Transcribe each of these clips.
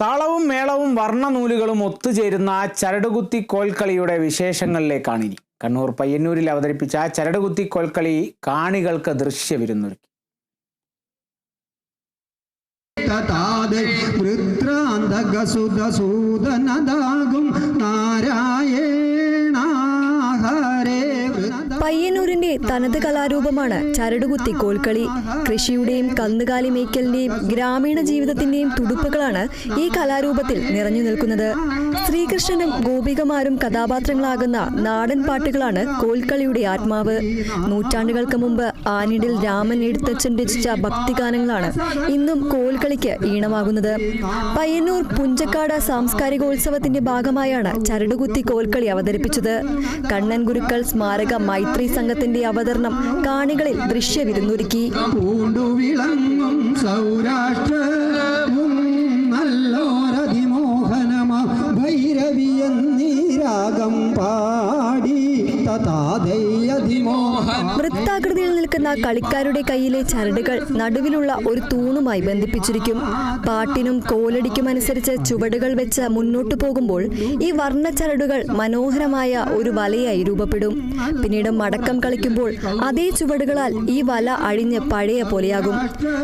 താളവും മേളവും വർണനൂലുകളും ഒത്തുചേരുന്ന ചരടുകുത്തി കോൽക്കളിയുടെ വിശേഷങ്ങളിലേക്കാണ് ഇനി. കണ്ണൂർ പയ്യന്നൂരിൽ അവതരിപ്പിച്ച ചരടുകുത്തി കോൽക്കളി കാണികൾക്ക് ദൃശ്യവിരുന്നൊരുക്കി. താതെ നാരായേ പയ്യന്നൂരിന്റെ തനത് കലാരൂപമാണ് ചരടുകുത്തി കോൽക്കളി. കൃഷിയുടെയും കന്നുകാലി മേയ്ക്കലിന്റെയും ഗ്രാമീണ ജീവിതത്തിന്റെയും തുടുപ്പുകളാണ് ഈ കലാരൂപത്തിൽ നിറഞ്ഞു നിൽക്കുന്നത്. ശ്രീകൃഷ്ണനും ഗോപികമാരും കഥാപാത്രങ്ങളാകുന്ന നാടൻ പാട്ടുകളാണ് കോൽക്കളിയുടെ ആത്മാവ്. നൂറ്റാണ്ടുകൾക്ക് മുമ്പ് ആനിഡിൽ രാമൻ എഴുത്തച്ഛൻ രചിച്ച ഭക്തിഗാനങ്ങളാണ് ഇന്നും കോൽക്കളിക്ക് ഈണമാകുന്നത്. പയ്യന്നൂർ പുഞ്ചക്കാട് സാംസ്കാരികോത്സവത്തിന്റെ ഭാഗമായാണ് ചരടുകുത്തി കോൽക്കളി അവതരിപ്പിച്ചത്. കണ്ണൻ ഗുരുക്കൾ സ്മാരക മൈത്രി സംഘത്തിന്റെ അവതരണം കാണികളിൽ ദൃശ്യവിരുന്നൊരുക്കി. రాగంపా വൃത്താകൃതിയിൽ നിൽക്കുന്ന കളിക്കാരുടെ കയ്യിലെ ചരടുകൾ നടുവിലുള്ള ഒരു തൂണുമായി ബന്ധിപ്പിച്ചിരിക്കും. പാട്ടിനും കോലടിക്കും അനുസരിച്ച് ചുവടുകൾ വെച്ച് മുന്നോട്ടു പോകുമ്പോൾ ഈ വർണ ചരടുകൾ മനോഹരമായ ഒരു വലയായി രൂപപ്പെടും. പിന്നീട് മടക്കം കളിക്കുമ്പോൾ അതേ ചുവടുകളാൽ ഈ വല അഴിഞ്ഞ് പഴയ പോലെയാകും.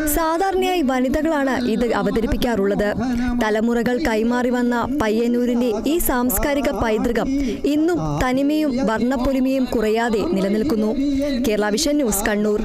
സാധാരണയായി വനിതകളാണ് ഇത് അവതരിപ്പിക്കാറുള്ളത്. തലമുറകൾ കൈമാറി വന്ന പയ്യന്നൂരിന്റെ ഈ സാംസ്കാരിക പൈതൃകം ഇന്നും തനിമയും വർണപ്പൊലിമയും കുറയാതെ നിലനിൽക്കുന്നു. Kerala vision news Kannur.